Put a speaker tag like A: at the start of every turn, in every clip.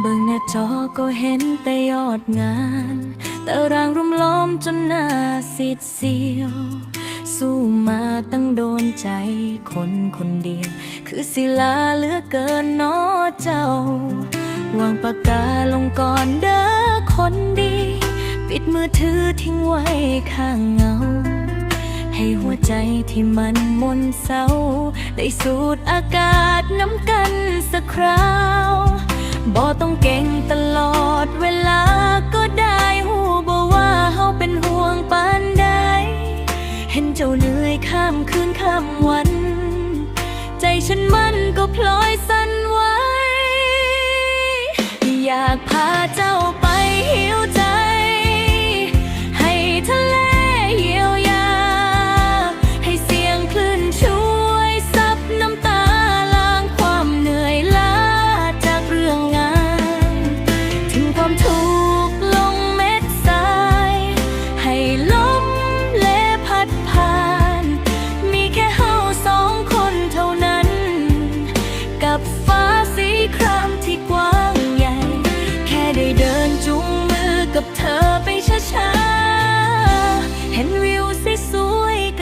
A: เบิ่งหน้าจอก็เห็นแต่ยอดงานตารางรุมล้อมจนหน้าสิดเสียว สู้มาตั้งโดนใจคนคนเดียว คือศิลาเหลือเกินเนอเจ้า วางปากกาลงก่อนเด้อคนดี ปิดมือถือทิ้งไว้ข้างเงา ให้หัวใจที่มันมนเศร้า ได้สูดอากาศน้ำกันสักคราว บ่ต้องเก่งตลอดเวลาก็ได้หูบ่ว่าเฮาเป็นห่วงปานใด เห็นเจ้าเหนื่อยข้ามคืนข้ามวัน ใจฉันมันก็พลอยสั่นไหวอยากพาเจ้า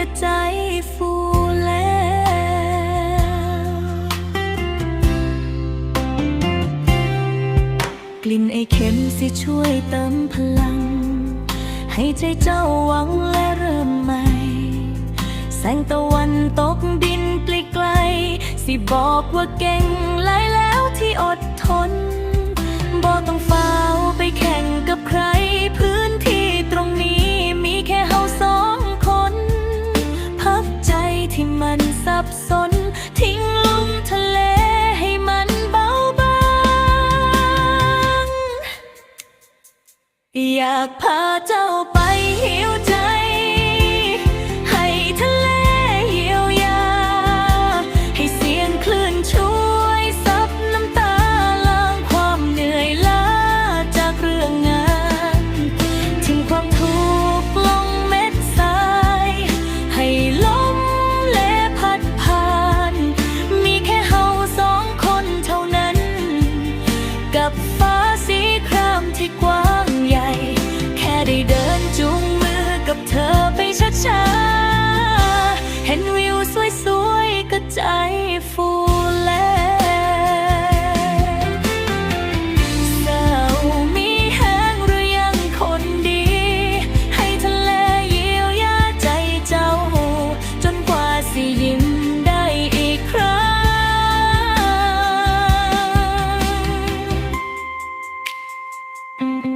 A: กระใจฟูแล้วกลิ่นไอเข็มสิช่วยเติมพลัง ให้ใจเจ้าหวังและเริ่มใหม่ แสงตะวันตกดินปลิกไกล สิบอกว่าเก่งหลายแล้วที่อดทน ที่มันสับสน ทิ้งลมทะเลให้มันเบาบางอยากพาเจ้าไปหิวใจ ที่กว้างใหญ่ แค่ได้เดินจูงมือกับเธอไปช้าๆ Thank you.